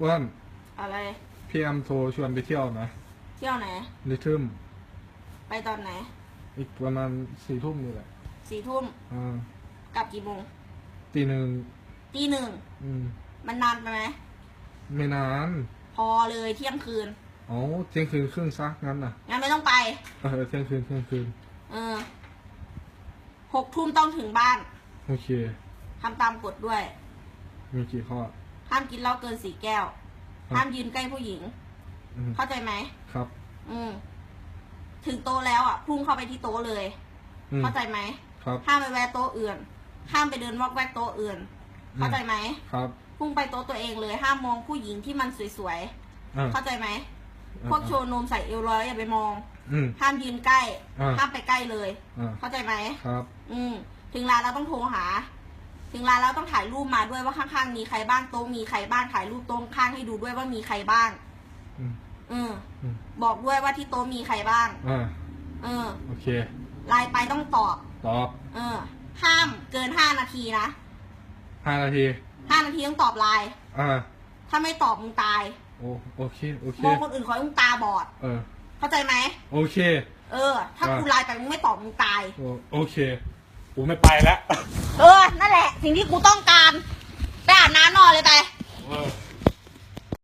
อ้วนอะไร พี่แอมโทรชวนไปเที่ยวนะเที่ยวไหน ลิทึมไปตอนไหน อีกประมาณสี่ทุ่มนี่แหละสี่ทุ่มอ่ากลับกี่โมงตีหนึ่งตีหนึ่ง อืม มันนานไปไหม ไม่นานพอเลยเที่ยงคืนอ๋อเที่ยงคืนครึ่งซักงั้นน่ะงั้นไม่ต้องไป เออเที่ยงคืนเที่ยงคืน เออหกทุ่มต้องถึงบ้านโอเคทำตามกฎด้วย มีกี่ข้อ ห้ามกินเหล้าเกินสี่แก้วครับห้ามยืนใกล้ผู้หญิง อืมเข้าใจไหมครับอืม ถึงโต๊ะแล้วอะพุ่งเข้าไปที่โต๊ะเลย อืมเข้าใจไหมครับ ห้ามไปแวะโต๊ะอื่น ห้ามไปเดินวอกแวกโต๊ะอื่น อืม เข้าใจไหมครับพุ่งไปโต๊ะตัวเองเลย ห้ามมองผู้หญิงที่มันสวยอ่าๆ เข้าใจไหมอ่าพวกโชว์นมใส่เอวลอยอย่าไปมอง อืม ห้ามยืนใกล้ อ่า ห้ามไปใกล้เลย อ่าเข้าใจไหม ครับ อืม ถึงร้านเราต้องโทรหา ถึงร้านเราต้องถ่ายรูปมาด้วยว่าข้างๆมีใครบ้างโต๊ะมีใครบ้างถ่ายรูปโต๊ะข้างให้ดูด้วยว่ามีใครบ้างอืมอืมอืมบอกด้วยว่าที่โต๊ะมีใครบ้าง อ่าเออโอเค ไลน์ไปต้องตอบ ตอบเออ ห้ามเกินห้านาทีนะห้านาที ห้านาทีต้องตอบไลน์อ่า ถ้าไม่ตอบมึงตายโอโอเค โอเค มองคนอื่นเขาต้องตาบอด เออ เข้าใจไหมโอเค เออ ถ้าอ่ากูไลน์ไปมึงไม่ตอบมึงตาย โอโอเค กูไม่ไปแล้ว เออนั่นแหละ สิ่งที่กูต้องการ ไปอาบน้ำนอนเลยไป